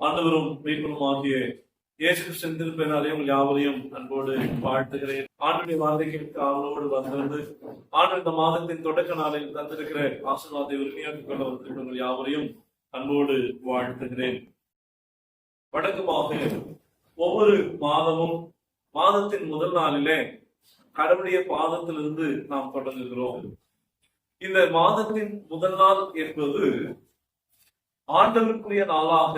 ஆண்டவரும் மீட்பனும் ஆகிய இயேசு கிறிஸ்தன் உங்கள் யாவரையும் அன்போடு வாழ்த்துகிறேன். ஆண்டுடைய வார்த்தை கேட்க அவளோடு வந்திருந்து ஆண்டு இந்த மாதத்தின் தொடக்க நாளில் தந்திருக்கிற ஆசீர்வாதத்தை உரிமையாக்கிக் கொள்ள வந்திருக்கிற உங்கள் யாவரையும் அன்போடு வாழ்த்துகிறேன். வழக்கமாக ஒவ்வொரு மாதமும் மாதத்தின் முதல் நாளிலே கடவுளுடைய பாதத்திலிருந்து நாம் தொடங்குகிறோம். இந்த மாதத்தின் முதல் நாள் என்பது ஆண்டவருக்குரிய நாளாக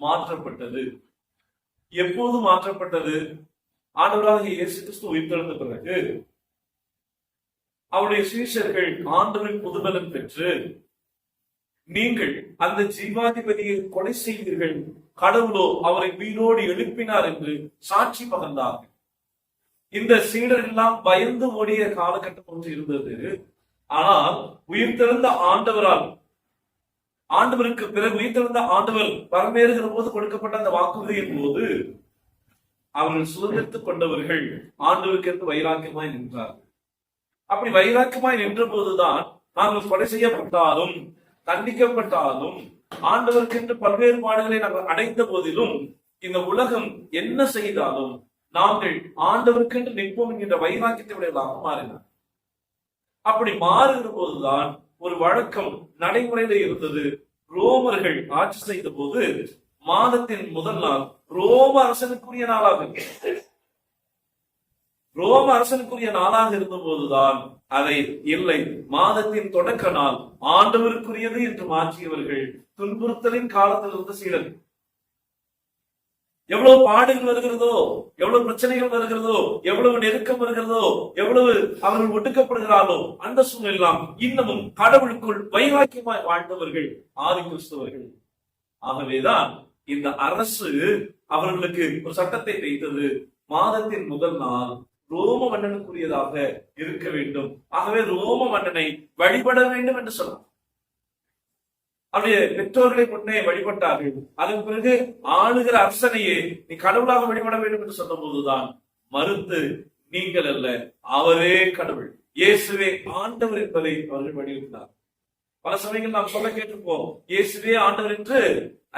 மாற்றப்பட்டது. எப்போது மாற்றப்பட்டது? ஆண்டவராக இயேசு கிறிஸ்து உயிர்த்தெழுந்த பிறகு. அவருடைய சீஷர்கள் ஆண்டவரின் புதுபலம் பெற்று நீங்கள் அந்த ஜீவாதிபதியை கொலை செய்தீர்கள் கடவுளோ அவரை வீணோடு எழுப்பினார் என்று சாட்சி பகர்ந்தார்கள் இந்த சீடர் எல்லாம் பயந்து ஓடிய காலகட்டம் ஒன்று இருந்தது. ஆனால் உயிர்த்தெழுந்த ஆண்டவரால் ஆண்டவருக்கு பிறகு உயிர்த்தெழுந்த ஆண்டவர் பரமேறுகிற போது கொடுக்கப்பட்ட அந்த வாக்குறுதியின் போது அவர்கள் சுதந்திரத்துக் கொண்டவர்கள் ஆண்டவருக்கு என்று வைராக்கியமாய் நின்றார்கள் அப்படி வைராக்கியமாய் நின்ற போதுதான் நாங்கள் கொலை செய்யப்பட்டாலும் தண்டிக்கப்பட்டாலும் ஆண்டவருக்கு என்று பல்வேறு பாடுகளை நாங்கள் அடைந்த போதிலும் இந்த உலகம் என்ன செய்தாலும் நாங்கள் ஆண்டவருக்கென்று நிற்போம் என்கின்ற வைராக்கியத்தை மாறினார். அப்படி மாறுகிற போதுதான் ஒரு வழக்கம் நடைமுறையில இருந்தது. ரோமர்கள் ஆட்சி செய்த போது மாதத்தின் முதல் நாள் ரோம அரசனுக்குரிய நாளாக ரோம அரசனுக்குரிய நாளாக இருந்த போதுதான் அதை இல்லை மாதத்தின் தொடக்க நாள் ஆண்டவருக்குரியது என்று மாற்றியவர்கள் துன்புறுத்தலின் காலத்தில் இருந்த சீடர்கள். எவ்வளவு பாடுகள் வருகிறதோ எவ்வளவு பிரச்சனைகள் வருகிறதோ எவ்வளவு நெருக்கம் வருகிறதோ எவ்வளவு அவர்கள் ஒடுக்கப்படுகிறாரோ அந்த சூழ்நிலாம் இன்னமும் கடவுளுக்குள் வைராக்கியமாய் வாழ்ந்தவர்கள் ஆதி கிறிஸ்தவர்கள். ஆகவேதான் இந்த அரசு அவர்களுக்கு ஒரு சட்டத்தை வைத்தது. மாதத்தின் முதல் நாள் ரோம மன்னனுக்குரியதாக இருக்க வேண்டும். ஆகவே ரோம மன்னனை வழிபட வேண்டும் என்று சொன்னார். அவருடைய பெற்றோர்களை முன்னே வழிபட்டார்கள். அதன் பிறகு ஆளுகிற அரசனையே நீ கடவுளாக வழிபட வேண்டும் என்று சொன்ன போதுதான் மறுத்து நீங்கள் அல்ல அவரே கடவுள். இயேசுவே ஆண்டவர் என்பதை அவர்கள் வலியுறுத்தினார். பல சமயங்கள் நாம் சொல்ல கேட்டிருப்போம் இயேசுவே ஆண்டவர் என்று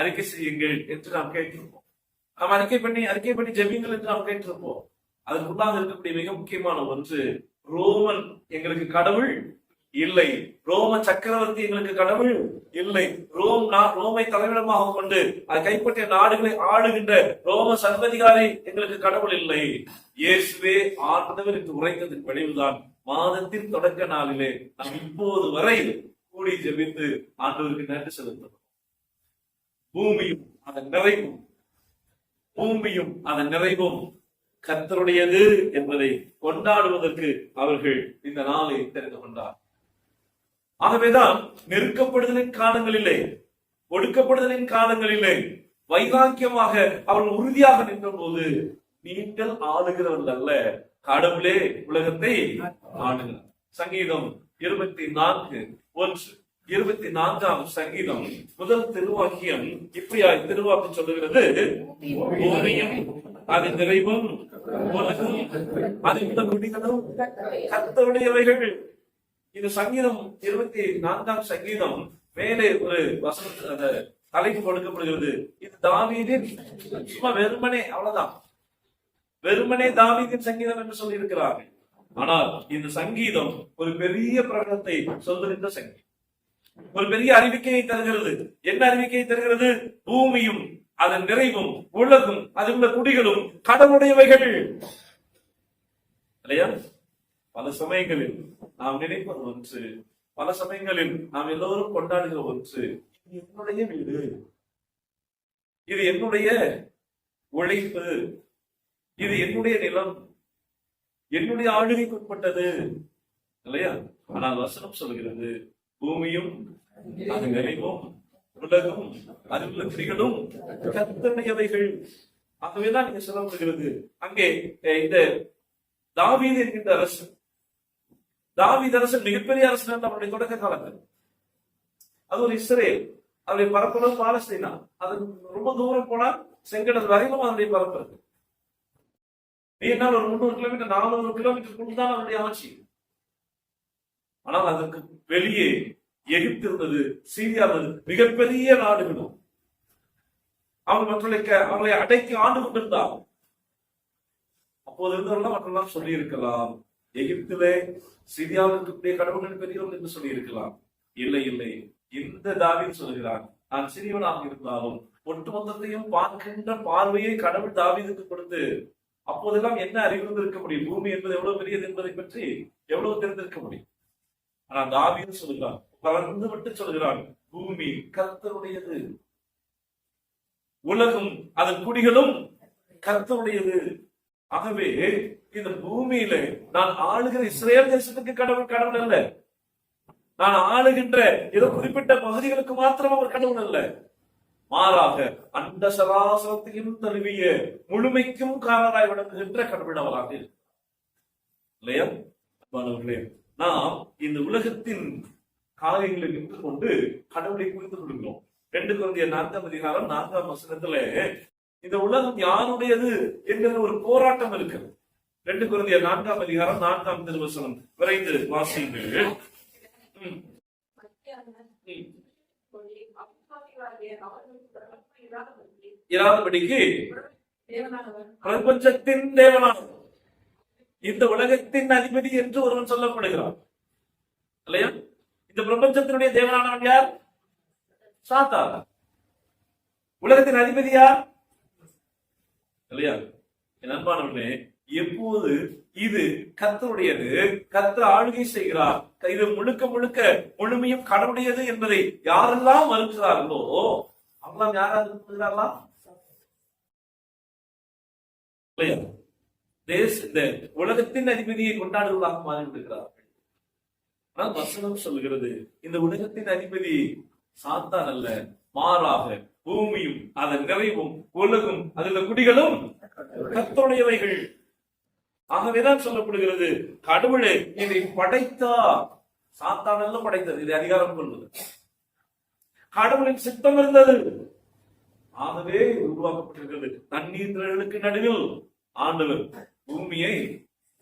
அறிக்கை செய்யுங்கள் என்று நாம் கேட்டிருப்போம். நாம் அறிக்கை பண்ணி அறிக்கை பண்ணி ஜெபியுங்கள் என்று நாம் கேட்டிருப்போம். அதற்குள்ளாக இருக்கக்கூடிய மிக முக்கியமான ஒன்று ரோமன் எங்களுக்கு கடவுள் இல்லை. ரோம சக்கரவர்த்தி எங்களுக்கு கடவுள். இல்லை. ரோம் நா- ரோமை தலைவிடமாக கொண்டு அதை கைப்பற்றிய நாடுகளை ஆளுகின்ற ரோம சர்வதிகாரி எங்களுக்கு கடவுள் இல்லை. இயேசுவே ஆண்டவர் என்று உரைத்ததன் விளைவுதான் மாதத்தின் தொடக்க நாளிலே நாம் இப்போது வரை கூடி ஜெபித்து ஆண்டவருக்கு நன்றி செலுத்தணும் பூமியும் அதன் நிறைவும். பூமியும் அதன் நிறைவும். கத்தருடையது என்பதை கொண்டாடுவதற்கு அவர்கள் இந்த நாளை தெரிந்து கொண்டார். ஆகவேதான் நெருக்கப்படுதலின் காலங்களிலே ஒடுக்கப்படுதலின் காலங்களிலே வைராக்கியமாக அவர்கள் உறுதியாக நின்ற போது நீங்கள் ஆளுகிறவர்கள் அல்ல. கடவுளே உலகத்தை ஆளுகிறார். சங்கீதம் இருபத்தி நான்கு ஒன்று. இருபத்தி நான்காம் சங்கீதம் முதல் திருவாக்கியம் இப்படியா திருவாக்கு சொல்லுகிறது. பூமியும் அதன் நிறைவும் உலகும் அதில் முடிகளும் கத்தவுடையவைகள் இது சங்கீதம் இருபத்தி நான்காம் சங்கீதம் மேலே ஒரு வசன அந்த தலைப்பு கொடுக்கப்படுகிறது. இது தாவீதின் சும்மா வெறுமனே அவ்வளவுதான். வெறுமனே தாவீதின் சங்கீதம் என்று சொல்லி இருக்கிறார் ஆனால் இந்த சங்கீதம் ஒரு பெரிய பிரகடனத்தை சொல்லுகின்ற சங்கீதம். ஒரு பெரிய அறிவிக்கையை தருகிறது. என்ன அறிவிக்கையை தருகிறது? பூமியும் அதன் நிறைவும் உலகும் அதில் உள்ள குடிகளும் கடவுடையவைகள் இல்லையா? பல சமயங்களில் நாம் நினைப்பது ஒன்று பல சமயங்களில் நாம் எல்லோரும் கொண்டாடுகிற ஒன்று என்னுடைய வீடு. இது என்னுடைய உழைப்பு. இது என்னுடைய நிலம். என்னுடைய ஆளுகைக்கு உட்பட்டது. இல்லையா? ஆனால் வசனம் சொல்கிறது பூமியும் அது நிறைவும் உலகம் அதில் உள்ள குடிகளும் கத்தனையவைகள் ஆகவேதான் இங்க சொல்லப்படுகிறது. அங்கே இந்த தாவீது என்கின்ற அரசு தாவித அரசன் மிகப்பெரிய அரசன் அவருடைய தொடக்க காலங்கள். அது ஒரு இஸ்ரேல். அவருடைய பரப்பளவு பாலஸ்தீனா. அது ரொம்ப தூரம் போனா செங்கடல் வரையிலும் அதனுடைய பரப்பு இருக்கு. நீனால் ஒரு முந்நூறு கிலோமீட்டர் நானூறு கிலோமீட்டர் தான் அவருடைய ஆட்சி. ஆனால் அதற்கு வெளியே எகிப்து இருந்தது சீரியா இருந்தது மிகப்பெரிய நாடுகளும். அவன் மற்றவர்களை க- அடைக்கி ஆண்டு கொண்டிருந்தான் அப்போது இருந்தவர்கள் மற்றெல்லாம் சொல்லி இருக்கலாம் எகிப்திலே சிரியாவுக்கு கடவுள்கள் கடவுளின் பெரியவர்கள் என்று சொல்லி இருக்கலாம் இல்லை இல்லை. இந்த தாவின் சொல்கிறான் நான் சிறியவனாக இருந்தாலும் ஒட்டுமொத்தத்தையும் பார்க்கின்ற பார்வையை கடவுள் தாவிதுக்கு கொடுத்து அப்போதெல்லாம் என்ன அறிவு இருக்க முடியும்? பூமி என்பது எவ்வளவு பெரியது என்பதை பற்றி எவ்வளவு தெரிந்திருக்க முடியும்? ஆனா தாவீது சொல்கிறான் பறந்து விட்டு சொல்கிறான் பூமி கர்த்தருடையது. உலகம் அதன் குடிகளும் கர்த்தருடையது. ஆகவே இந்த பூமியில நான் ஆளுகிற இஸ்ரேல் தேசத்துக்கு கடவுள் கடவுள் அல்ல. நான் ஆளுகின்ற ஏதோ குறிப்பிட்ட பகுதிகளுக்கு மாத்திரம் அவர் கடவுள் அல்ல. மாறாக அந்த சராசரத்தையும் தழுவிய முழுமைக்கும் காரணராய் விளங்குகின்ற கடவுள் அவராக இல்லையா? நாம் இந்த உலகத்தின் காரியங்களை நின்று கொண்டு கடவுளை புரிந்து கொள்கிறோம். ரெண்டு குழந்தைய நான்காம் அதிகாரம் நான்காம் வசனத்துல இந்த உலகம் யாருடையது என்கிற ஒரு போராட்டம் இருக்கிறது. ரெண்டு குழந்தைய நான்காம் அதிகாரம் நான்காம் திருவசனம் விரைந்து வாசியுங்கள். இராதபடிக்கு பிரபஞ்சத்தின் தேவனாகும் இந்த உலகத்தின் அதிபதி என்று ஒருவன் சொல்லப்படுகிறான். இல்லையா? இந்த பிரபஞ்சத்தினுடைய தேவனானவன் யார்? சாத்தா உலகத்தின் அதிபதி யார்? இல்லையா? என் அன்பானவர்களே எப்போது இது கத்தருடையது கத்த ஆளுகை செய்கிறார் இது முழுக்க முழுக்க முழுமையும் கடவுடையது என்பதை யாரெல்லாம் மறுக்கிறார்களோ அவங்களாம் யாராவது இல்லையா? தேச இந்த உலகத்தின் அதிபதியை கொண்டாடுவதாக மாறிவிடுகிறார்கள் ஆனால் வசனம் சொல்லுகிறது இந்த உலகத்தின் அதிபதி சாத்தான் அல்ல மாறாக பூமியும் அதன் நிறைவும் உலகும் அதில் குடிகளும் கத்தோடையவைகள் ஆகவேதான் சொல்லப்படுகிறது கடவுளே இதை படைத்தா சாத்தான் அல்ல படைத்தது. இது அதிகாரம் கொள்வது கடவுளின் சித்தம் இருந்தது. ஆகவே உருவாக்கப்பட்டிருக்கிறது. தண்ணீர் திரளுக்கு நடுவில் ஆண்டவர் பூமியை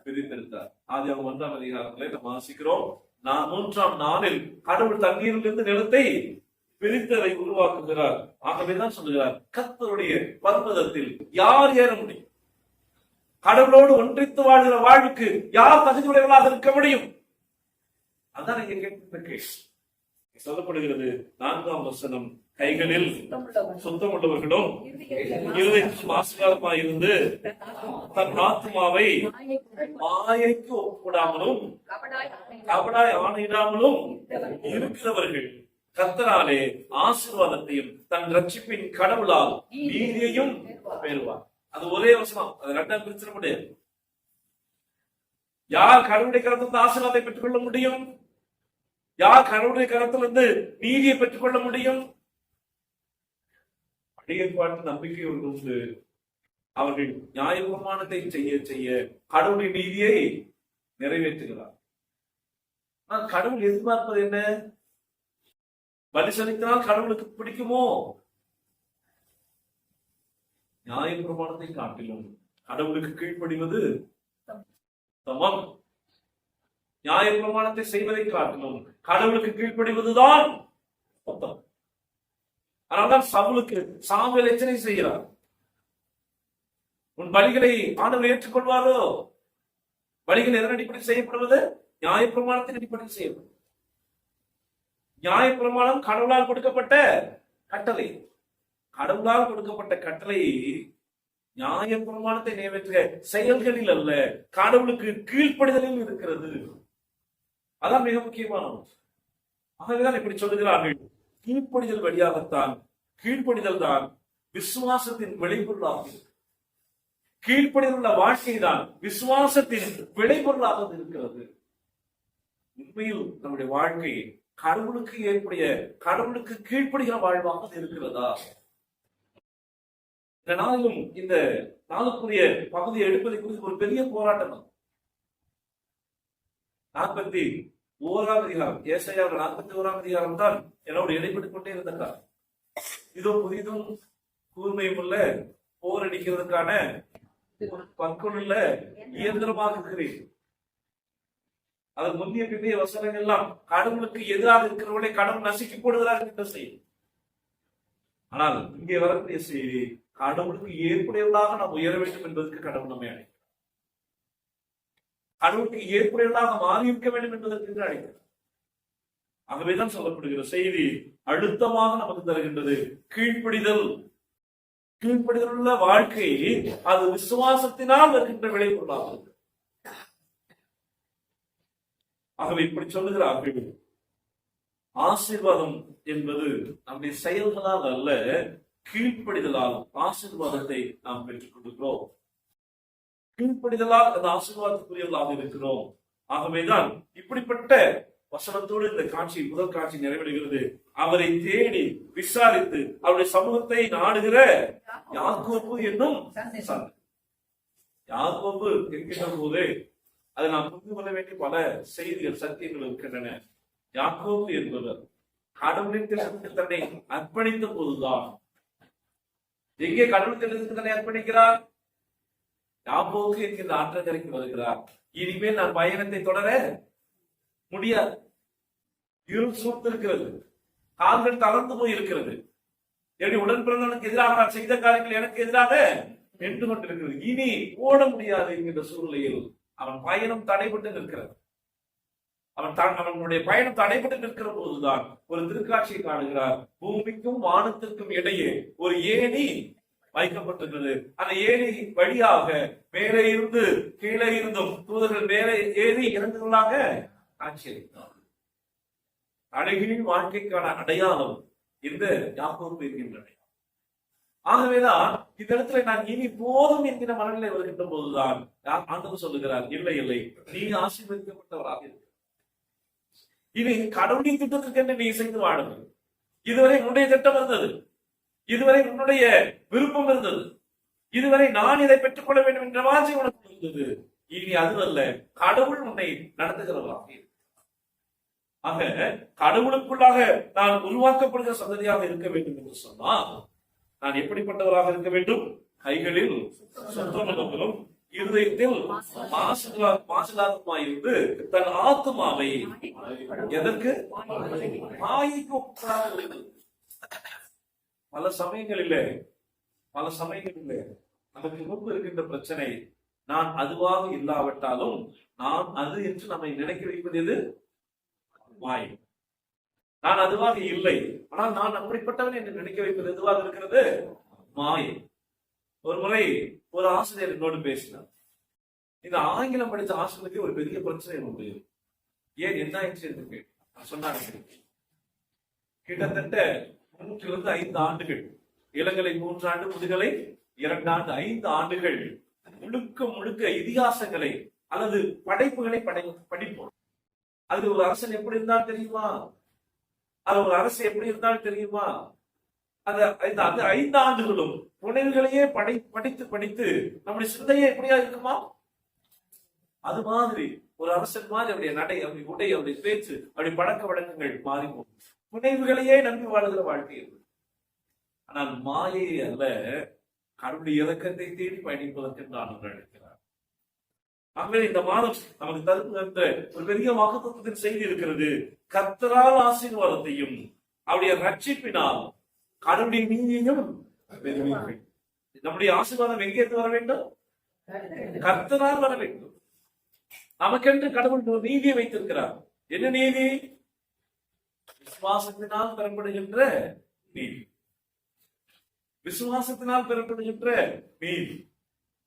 பிரித்தெடுத்தார் ஆதி அவங்க ஒன்றாம் அதிகாரத்திலே நம்ம வாசிக்கிறோம். நான் மூன்றாம் நாளில் கடவுள் தண்ணீரிலிருந்து நிலத்தை பிரித்ததை உருவாக்குகிறார். ஆகவேதான் சொல்லுகிறார் கத்தருடைய பர்வதத்தில் யார் ஏற முடியும்? கடவுளோடு ஒன்றித்து வாழ்கிற வாழ்வுக்கு யார் தகுதியுடையவர்களாக இருக்க முடியும்? அதான் இங்க கேட்கிற சொல்லப்படுகிறது நான்காம் வசனம் கைகளில் சுத்தம் உள்ளவர்களும் இருதயத்தில் ஆசீர்வாதமாய் இருந்து தன் ஆத்மாவை மாயைக்கு ஒப்புடாமலும் கபடாய் ஆணையிடாமலும் இருக்கிறவர்கள். கர்த்தராலே ஆசீர்வாதத்தையும் தன் ரட்சிப்பின் கடவுளால் நீதியையும் பெறுவார். அது ஒரே வசனம். அது ரெண்டாம் பிரிச்சிட முடியாது யார் கடவுளுடைய கருத்து ஆசீர்வாதத்தை பெற்றுக்கொள்ள முடியும்? யார் கடவுளுடைய கரத்திலிருந்து நீதியை பெற்றுக்கொள்ள முடியும்? பழைய பாட்டு நம்பிக்கை உண்டு. அவர்கள் நியாயப்பிரமாணத்தை செய்ய செய்ய கடவுளின் நீதியை நிறைவேற்றுகிறார். ஆனால் கடவுள் எதிர்பார்ப்பது என்ன? பலி செலுத்தினால் கடவுளுக்கு பிடிக்குமோ? நியாயப்பிரமாணத்தை காட்டிலும் கடவுளுக்கு கீழ்ப்படிவது சமம் நியாயப்பிரமாணத்தை செய்வதை காட்டிலும் கடவுளுக்கு கீழ்ப்படிவதுதான் மொத்தம் அதனால்தான் சவுலுக்கு சாமுவேல் எச்சனை செய்கிறார். உன் பலிகளை ஆண்டவர் ஏற்றுக்கொள்வாரோ? பலிகள் எதன் அடிப்படையில் செய்யப்படுவது? நியாயப்பிரமாணத்தின் அடிப்படையில் செய்யப்படும் நியாயப்பிரமாணம் கடவுளால் கொடுக்கப்பட்ட கட்டளை. கடவுளால் கொடுக்கப்பட்ட கட்டளை நியாயப்பிரமாணத்தை நிறைவேற்றுக. செயல்களில் அல்ல கடவுளுக்கு கீழ்ப்படிதலில் இருக்கிறது. அதான் மிக முக்கியமான ஆகவேதான் இப்படி சொல்லுகிறார்கள். கீழ்ப்படிதல் வழியாகத்தான் கீழ்ப்படிதல் தான் விசுவாசத்தின் விளைபொருளாகும் கீழ்ப்படிதல் உள்ள வாழ்க்கை தான் விசுவாசத்தின் விளைபொருளாக இருக்கிறது. உண்மையில் நம்முடைய வாழ்க்கையை கடவுளுக்கு ஏற்புடைய கடவுளுக்கு கீழ்ப்படுகிற வாழ்வாக அது இருக்கிறதா? இந்த நாளிலும் இந்த நாளுக்குரிய பகுதியை எடுப்பதை குறித்து ஒரு பெரிய போராட்டம் தான் நாற்பத்தி ஓராம் அதிகாரம் ஏசையாவில் நாற்பத்தி ஓராம் அதிகாரம் தான் என்னோட இடைப்பட்டுக் கொண்டே இருந்தார் இதோ புதிதும் கூர்மையும் உள்ள போர் அடிக்கிறதுக்கான ஒரு பக்குள்ள இயந்திரமாக இருக்கிறேன் அதன் முந்தைய பிந்தைய வசனங்கள் எல்லாம் கடவுளுக்கு எதிராக இருக்கிறவர்களை கடவுள் நசுக்கி போடுகிறார் என்ற செய்தி ஆனால் இங்கே வரக்கூடிய செய்தி கடவுளுக்கு ஏற்புடையவர்களாக நாம் உயர வேண்டும் என்பதற்கு கடவுள் நம்மை அழைக்கிறார். கடவுளுக்கு ஏற்புடையவர்களாக மாறி இருக்க வேண்டும் என்பதற்கு என்று அழைக்கிறார். ஆகவேதான் சொல்லப்படுகிற செய்தி அழுத்தமாக நமக்கு தருகின்றது. கீழ்ப்பிடிதல் கீழ்ப்படிதல் உள்ள வாழ்க்கை அது விசுவாசத்தினால் வருகின்ற விளைபொருளாகும். ஆகவே இப்படி சொல்லுகிறார்கள். ஆசீர்வாதம் என்பது நம்முடைய செயல்களால் அல்ல கீழ்ப்படிதலால் ஆசீர்வாதத்தை நாம் பெற்றுக் கொண்டிருக்கிறோம் கீழ்ப்படிதலால் அந்த ஆசீர்வாதத்துக்குரியவர்களாக இருக்கிறோம். ஆகவேதான் இப்படிப்பட்ட வசனத்தோடு இந்த காட்சி முதல் காட்சி நிறைவடைகிறது. அவரை தேடி விசாரித்து அவருடைய சமூகத்தை நாடுகிற யாக்கோப்பு என்னும். யாக்கோப்பு என்கின்ற போது அதை நாம் புரிந்து கொள்ள வேண்டிய பல செய்திகள் சத்தியங்கள் இருக்கின்றன. யாக்கோபு என்பவர் கடவுளின் திட்டத்துக்கு தன்னை அர்ப்பணித்த போதுதான் எங்கே கடவுள் திட்டத்துக்கு தன்னை அர்ப்பணிக்கிறார்? யாக்கோபு என்கின்ற ஆற்றங்கரைக்கு வருகிறார். இனிமேல் நான் பயணத்தை தொடர முடியாது. இருள் சூழ்ந்திருக்கிறது. கால்கள் தளர்ந்து போயிருக்கிறது. என்னுடைய உடன் பிறந்தவனுக்கு எதிராக நான் செய்த காரியங்கள் எனக்கு எதிராக நின்று கொண்டிருக்கிறது. இனி ஓட முடியாது என்கின்ற சூழ்நிலையில் அவன் பயணம் தடைபட்டு நிற்கிறது. அவன் தான் அவனுடைய பயணம் தடைபட்டு நிற்கிற போதுதான் ஒரு திருக்காட்சியை காணுகிறார். பூமிக்கும் வானத்திற்கும் இடையே ஒரு ஏணி வைக்கப்பட்டிருக்கிறது அந்த ஏணி வழியாக மேலே இருந்து கீழே இருந்தும் தூதர்கள் மேலே ஏறி இறங்குகளாக காட்சியளித்தார் அழகினின் வாழ்க்கைக்கான அடையாளம் இந்த யாக்கோப்பு இருக்கின்றன ஆகவேதான் இந்த இடத்துல நான் இனி போதும் என்கிற மனநிலை வருகின்ற போதுதான் ஆண்டவர் சொல்லுகிறார் இல்லை இல்லை நீ ஆசீர்வதிக்கப்பட்டவராக இருக்கிறார் இனி கடவுளின் திட்டத்திற்கென்று நீ இசைந்து வாழுங்கள் இதுவரை உன்னுடைய திட்டம் இருந்தது. இதுவரை உன்னுடைய விருப்பம் இருந்தது. இதுவரை நான் இதை பெற்றுக்கொள்ள வேண்டும் என்ற வாஞ்சி உனக்கு இருந்தது. இனி அதுவல்ல கடவுள் உன்னை நடத்துகிறவராக ஆக கடவுளுக்குள்ளாக நான் உருவாக்கப்படுகிற சந்ததியாக இருக்க வேண்டும் என்று சொன்னால் நான் எப்படிப்பட்டவராக இருக்க வேண்டும்? கைகளில் சுத்தமுள்ளவர்களும் இருதயத்தில் மாசுகளா- மாசுலாதமாயிருந்து தன் ஆத்மாவை எதற்கு? மாயைக்கு பல சமயங்களிலே பல சமயங்களிலே நமக்கு முன்பு இருக்கின்ற பிரச்சனை நான் அதுவாக இல்லாவிட்டாலும் நான் அது என்று நம்மை நினைக்க வைப்பது எது? மாயை நான் அதுவாக இல்லை. ஆனால் நான் அப்படிப்பட்டவன் என்று நினைக்க வைப்பது எதுவாக இருக்கிறது? மாயை. ஒரு முறை ஒரு ஆசிரியர் என்னோடு பேசினார். இந்த ஆங்கிலம் படித்த ஆசிரியருக்கு ஒரு பெரிய பிரச்சனை உண்டு. ஏன் என்ன ஆயிடுச்சு என்று கேட்டார். சொன்னாங்க கிட்டத்தட்ட மூன்றிலிருந்து ஐந்து ஆண்டுகள். இளங்கலை மூன்று ஆண்டு முதுகலை இரண்டாண்டு ஐந்து ஆண்டுகள். முழுக்க முழுக்க இதிகாசங்களை அல்லது படைப்புகளை படை படிப்போம். அது ஒரு அரசன் எப்படி இருந்தால் தெரியுமா? அது ஒரு அரசு எப்படி இருந்தாலும் தெரியுமா? அந்த இந்த அந்த ஐந்து ஆண்டுகளும் புனைவுகளையே படை படித்து படித்து நம்முடைய சிந்தையே எப்படியா இருக்குமா? அது மாதிரி ஒரு அரசன் மாதிரி அவருடைய நடை அவருடைய உடை அவருடைய பேச்சு அவருடைய பழக்க வழக்கங்கள் மாறி போகும் புனைவுகளையே நம்பி வாழுகிற வாழ்க்கை ஆனால் மாயை அல்ல கடவுளுடைய இலக்கத்தை தேடி பயணிப்பதற்கு நான் அழைக்கிறார் ஆகவே இந்த மாதம் நமக்கு தருகின்ற ஒரு பெரிய வாக்குத்தத்தின் செய்தி இருக்கிறது. கர்த்தரால் ஆசீர்வாதத்தையும் அவருடைய ரட்சிப்பினால் கடவுளுடைய நீதியையும். நம்முடைய ஆசீர்வாதம் எங்கே இருந்து வர வேண்டும்? கர்த்தரால் வர வேண்டும். நமக்கென்று கடவுள் நீதியை வைத்திருக்கிறார். என்ன நீதி? விசுவாசத்தினால் பெறப்படுகின்ற நீதி. விசுவாசத்தினால் பெறப்படுகின்ற நீதி.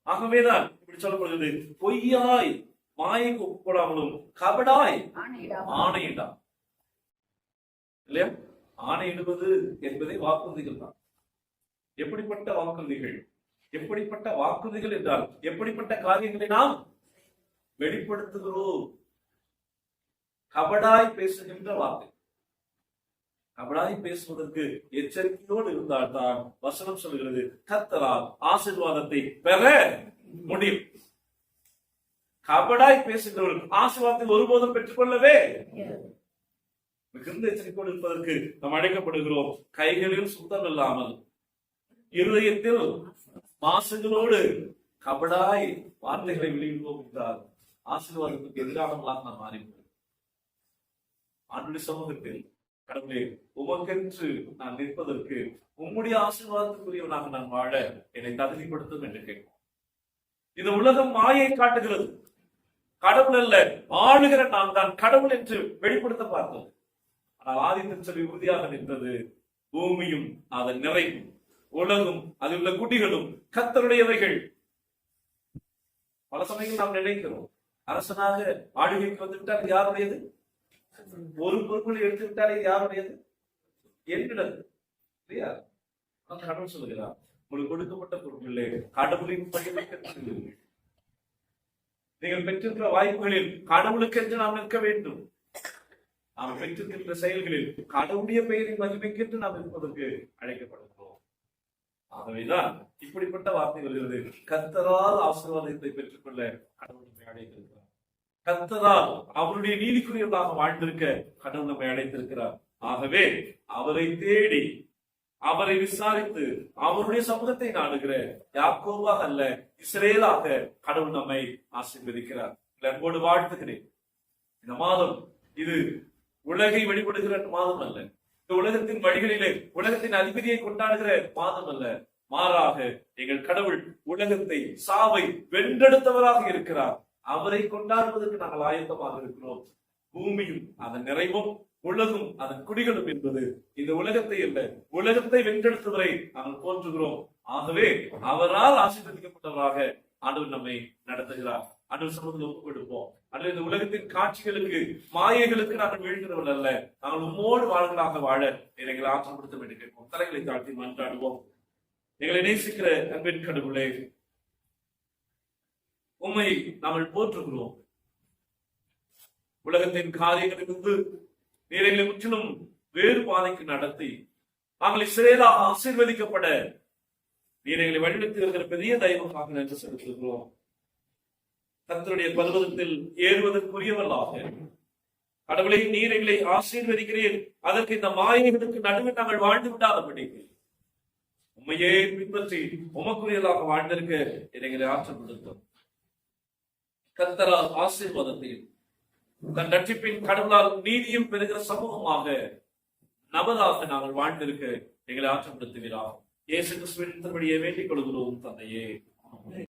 ஆகவேதான் இப்படி சொல்லப்படுகிறது. பொய்யாய் மாயைக்கு ஒப்புப்படாமலும் கபடாய் ஆணையிடா இல்லையா? ஆணையிடுவது என்பதை வாக்குறுதிகள் தான். எப்படிப்பட்ட வாக்குறுதிகள்? எப்படிப்பட்ட வாக்குறுதிகள் என்றால் எப்படிப்பட்ட காரியங்களை நாம் வெளிப்படுத்துகிறோம்? கபடாய் பேசுகின்ற வார்த்தை. கபடாய் பேசுவதற்கு எச்சரிக்கையோடு இருந்தால்தான் வசனம் சொல்கிறது கத்தரால் ஆசீர்வாதத்தை பெற முடியும். கபடாய் பேசுகிறவர்கள் ஆசிர்வாதத்தில் ஒருபோதும் பெற்றுக்கொள்ளவே மிகுந்த எச்சரிக்கையோடு இருப்பதற்கு நாம் அழைக்கப்படுகிறோம். கைகளில் சுத்தம் இல்லாமல் இருதயத்தில் மாசுகளோடு கபடாய் வார்த்தைகளை வெளியிடுவோம் என்றால் ஆசீர்வாதத்துக்கு எதிரானவர்களாக நாம் மாறிவிடும் ஆண்டுடைய சமூகத்தில் கடவுளே உமக்கென்று நான் நிற்பதற்கு உம்முடைய ஆசீர்வாதத்துக்குரியவனாக நான் வாழ என்னை தகுதிப்படுத்தும் என்று கேட்கும் இந்த உலகம் மாயை காட்டுகிறது. கடவுள் அல்ல ஆளுகிற நாம் தான் கடவுள் என்று வெளிப்படுத்த பார்த்தது. ஆனால் ஆதித்தன் சொல்லி உறுதியாக நின்றது பூமியும் அதன் நிறைவும். உலகும் அதில் உள்ள குட்டிகளும் கத்தருடையவைகள் பல சமயங்கள் நாம் நினைக்கிறோம் அரசனாக ஆளுகைக்கு வந்துவிட்டால் யாருடையது? ஒரு பொருட்களை எடுத்து யாருடையது? என்னிடது இல்லையா? கடவுள் சொல்லுகிறார் உங்களுக்கு கொடுக்கப்பட்ட பொருட்களே கடவுளின் பகிர்வு நீங்கள் பெற்றிருக்கிற வாய்ப்புகளில் கடவுளுக்கென்று நாம் நிற்க வேண்டும். நாம் பெற்றிருக்கின்ற செயல்களில் கடவுளுடைய பெயரின் மகிமைக்கென்று நாம் இருப்பதற்கு அழைக்கப்படுகிறோம். ஆகவேதான் இப்படிப்பட்ட வார்த்தை வருகிறது. கத்தரால் ஆசீர்வாதத்தை பெற்றுக்கொள்ள கடவுள் நம்மை அழைத்திருக்கிறார். கத்தரால் அவருடைய நீதிக்குரியவர்களாக வாழ்ந்திருக்க கடவுள் நம்மை அழைத்திருக்கிறார். ஆகவே அவரை தேடி அவரை விசாரித்து அவருடைய சமூகத்தை நாடுகிற யாக்கோவாக அல்ல இஸ்ரேலாக கடவுள் நம்மை ஆசீர்வதிக்கிறார். அன்போடு வாழ்த்துகிறேன். இந்த மாதம் இது உலகை வெளிப்படுகிற மாதம் அல்ல இந்த உலகத்தின் வழிகளிலே உலகத்தின் அதிபதியை கொண்டாடுகிற மாதம் அல்ல மாறாக எங்கள் கடவுள் உலகத்தை சாவை வென்றெடுத்தவராக இருக்கிறார். அவரை கொண்டாடுவதற்கு நாங்கள் ஆயத்தமாக இருக்கிறோம். பூமியும் அதன் நிறைவும் உலகும் அதன் குடிகளும் என்பது இந்த உலகத்தை அல்ல உலகத்தை வென்றெடுத்தவரை நாங்கள் போன்றுகிறோம் ஆகவே அவரால் ஆசீர்வதிக்கப்பட்டவராக ஆண்டவர் நம்மை நடத்துகிறார். அன்று சமூகத்தில் ஒப்புக்கொடுப்போம் அன்று இந்த உலகத்தின் காட்சிகளுக்கு மாயைகளுக்கு நாங்கள் வீழ்கிறவர்கள் அல்ல. நாங்கள் உம்மோடு வாழ்களாக வாழ எங்களை ஆற்றப்படுத்த வேண்டி கேட்போம். தலைகளை தாழ்த்தி மன்றாடுவோம். எங்களை நேசிக்கிற அன்பின் கடவுளே உண்மை நாங்கள் போற்றுகிறோம். உலகத்தின் காரியங்களிலிருந்து நீரைகளை முற்றிலும் வேறு பாதைக்கு நடத்தி நாங்கள் இஸ்ரேலாக ஆசீர்வதிக்கப்பட நீரைகளை வழிநடத்தி இருக்கிற பெரிய தெய்வமாக நன்றி செலுத்துகிறோம். கர்த்தருடைய பருவதத்தில் ஏறுவதற்குரியவர்களாக கடவுளை நீர் எங்களை ஆசீர்வதிக்கிறேன் அதற்கு இந்த மாயைகளுக்கு நடுவே நாங்கள் வாழ்ந்து விடாதபடி உண்மையே பின்பற்றி உமக்குரியதாக வாழ்ந்திருக்க எங்களை கொடுத்தோம் கர்த்தரால் ஆசீர்வாதத்தையும் தன் ரட்சிப்பின் கடவுளால் நீதியும் பெறுகிற சமூகமாக நமதாக நாங்கள் வாழ்ந்திருக்க எங்களை ஆற்றப்படுத்துகிறார் இயேசு கிறிஸ்துவின் வேண்டிக் கொள்கிறோம் தந்தையே.